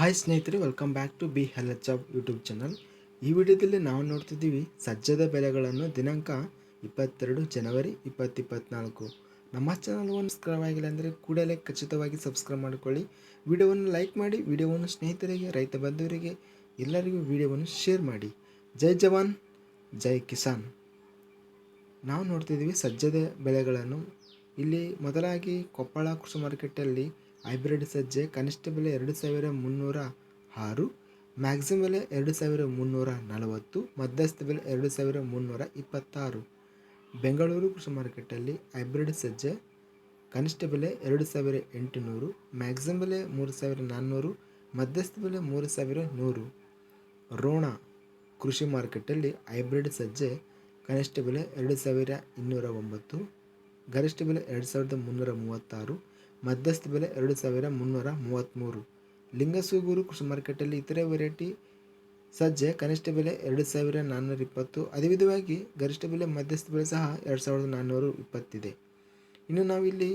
Hi ಸ್ನೇಹಿತರೆ welcome back to B hell job YouTube channel ಈ ವಿಡಿಯೋದಲ್ಲಿ ನಾವು ನೋಡ್ತಿದ್ದೀವಿ ಸಜ್ಜದ ಬೆಲೆಗಳನ್ನು ದಿನಾಂಕ ಇಪ್ಪತ್ತೆರಡು ಜನವರಿ ಇಪ್ಪತ್ತಿಪ್ಪತ್ನಾಲ್ಕು ನಮ್ಮ ಚಾನಲ್ ಒಂದು ಸಬ್ಸ್ಕ್ರೈಬ್ ಆಗಿಲ್ಲ ಅಂದರೆ ಕೂಡಲೇ ಖಚಿತವಾಗಿ ಸಬ್ಸ್ಕ್ರೈಬ್ ಮಾಡಿಕೊಳ್ಳಿ. ವಿಡಿಯೋವನ್ನು ಲೈಕ್ ಮಾಡಿ, ವಿಡಿಯೋವನ್ನು ಸ್ನೇಹಿತರಿಗೆ, ರೈತ ಬಂಧುವರಿಗೆ ಎಲ್ಲರಿಗೂ ವಿಡಿಯೋವನ್ನು ಶೇರ್ ಮಾಡಿ. ಜೈ ಜವಾನ್, ಜೈ ಕಿಸಾನ್. ನಾವು ನೋಡ್ತಿದ್ದೀವಿ ಸಜ್ಜದ ಬೆಳೆಗಳನ್ನು ಇಲ್ಲಿ ಮೊದಲಾಗಿ ಕೊಪ್ಪಳ ಕೃಷಿ ಮಾರ್ಕೆಟಲ್ಲಿ ಹೈಬ್ರಿಡ್ ಸಜ್ಜೆ ಕನಿಷ್ಠ ಬೆಲೆ ಎರಡು ಸಾವಿರ ಮುನ್ನೂರ ಆರು, ಮ್ಯಾಕ್ಸಿಮಮ್ ಬೆಲೆ ಎರಡು ಸಾವಿರ ಮುನ್ನೂರ ನಲವತ್ತು, ಮಧ್ಯಸ್ಥ ಬೆಲೆ ಎರಡು ಸಾವಿರ ಮುನ್ನೂರ ಇಪ್ಪತ್ತಾರು. ಬೆಂಗಳೂರು ಕೃಷಿ ಮಾರುಕಟ್ಟೆಯಲ್ಲಿ ಹೈಬ್ರಿಡ್ ಸಜ್ಜೆ ಕನಿಷ್ಠ ಬೆಲೆ ಎರಡು ಸಾವಿರ ಎಂಟುನೂರು, ಮ್ಯಾಕ್ಸಿಮಮ್ ಬೆಲೆ ಮೂರು ಸಾವಿರ ನಾನ್ನೂರು, ಮಧ್ಯಸ್ಥ ಬೆಲೆ ಮೂರು ಸಾವಿರ ನೂರು. ರೋಣ ಕೃಷಿ ಮಾರುಕಟ್ಟೆಯಲ್ಲಿ ಹೈಬ್ರಿಡ್ ಸಜ್ಜೆ ಕನಿಷ್ಠ ಬೆಲೆ ಎರಡು ಸಾವಿರ ಇನ್ನೂರ ಒಂಬತ್ತು, ಗರಿಷ್ಠ ಬೆಲೆ ಎರಡು ಸಾವಿರದ ಮುನ್ನೂರ ಮೂವತ್ತಾರು ಮಧ್ಯಸ್ಥ ಬೆಲೆ ಎರಡು ಸಾವಿರ ಮುನ್ನೂರ ಮೂವತ್ತ್ಮೂರು. ಲಿಂಗಸೂಗೂರು ಕೃಷಿ ಮಾರ್ಕೆಟಲ್ಲಿ ಇತರೆ ವೆರೈಟಿ ಸಜ್ಜೆ ಕನಿಷ್ಠ ಬೆಲೆ ಎರಡು ಸಾವಿರ ನಾನ್ನೂರ ಇಪ್ಪತ್ತು. ಅದೇ ವಿಧವಾಗಿ ಗರಿಷ್ಠ ಬೆಲೆ ಮಧ್ಯಸ್ಥ ಬೆಲೆ ಸಹ ಎರಡು ಸಾವಿರದ ನಾನ್ನೂರು ಇಪ್ಪತ್ತಿದೆ. ಇನ್ನು ನಾವಿಲ್ಲಿ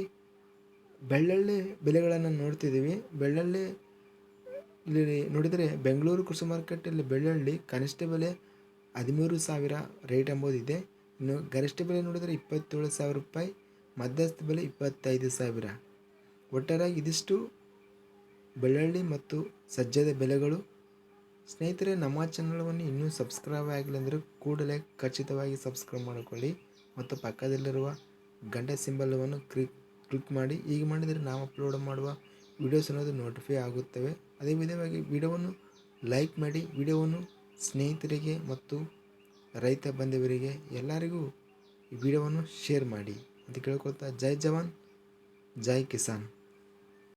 ಬೆಳ್ಳುಳ್ಳಿ ಬೆಲೆಗಳನ್ನು ನೋಡ್ತಿದ್ದೀವಿ. ಬೆಳ್ಳುಳ್ಳಿ ಇಲ್ಲಿ ನೋಡಿದರೆ ಬೆಂಗಳೂರು ಕೃಷಿ ಮಾರ್ಕೆಟಲ್ಲಿ ಬೆಳ್ಳುಳ್ಳಿ ಕನಿಷ್ಠ ಬೆಲೆ ಹದಿಮೂರು ಸಾವಿರ ರೇಟ್ ಎಂಬುದಿದೆ. ಇನ್ನು ಗರಿಷ್ಠ ಬೆಲೆ ನೋಡಿದರೆ ಇಪ್ಪತ್ತೇಳು ಸಾವಿರ ರೂಪಾಯಿ, ಮಧ್ಯಸ್ಥ ಬೆಲೆ ಇಪ್ಪತ್ತೈದು ಸಾವಿರ. ಒಟ್ಟಾರೆಯಾಗಿ ಇದಿಷ್ಟು ಬೆಳ್ಳುಳ್ಳಿ ಮತ್ತು ಸಜ್ಜದ ಬೆಲೆಗಳು. ಸ್ನೇಹಿತರೆ, ನಮ್ಮ ಚಾನಲನ್ನು ಇನ್ನೂ ಸಬ್ಸ್ಕ್ರೈಬ್ ಆಗಿಲ್ಲ ಅಂದರೆ ಕೂಡಲೇ ಖಚಿತವಾಗಿ ಸಬ್ಸ್ಕ್ರೈಬ್ ಮಾಡಿಕೊಳ್ಳಿ ಮತ್ತು ಪಕ್ಕದಲ್ಲಿರುವ ಗಂಟೆ ಸಿಂಬಲವನ್ನು ಕ್ಲಿಕ್ ಕ್ಲಿಕ್ ಮಾಡಿ. ಈಗ ಮಾಡಿದರೆ ನಾವು ಅಪ್ಲೋಡ್ ಮಾಡುವ ವಿಡಿಯೋಸ್ ಅನ್ನೋದು ನೋಟಿಫೈ ಆಗುತ್ತವೆ. ಅದೇ ವಿಧವಾಗಿ ವಿಡಿಯೋವನ್ನು ಲೈಕ್ ಮಾಡಿ. ವಿಡಿಯೋವನ್ನು ಸ್ನೇಹಿತರಿಗೆ ಮತ್ತು ರೈತ ಬಂಧುವರಿಗೆ ಎಲ್ಲರಿಗೂ ಈ ವಿಡಿಯೋವನ್ನು ಶೇರ್ ಮಾಡಿ ಅಂತ ಕೇಳ್ಕೊಳ್ತಾ, ಜೈ ಜವಾನ್. ಜೈ ಕಿಸಾನ್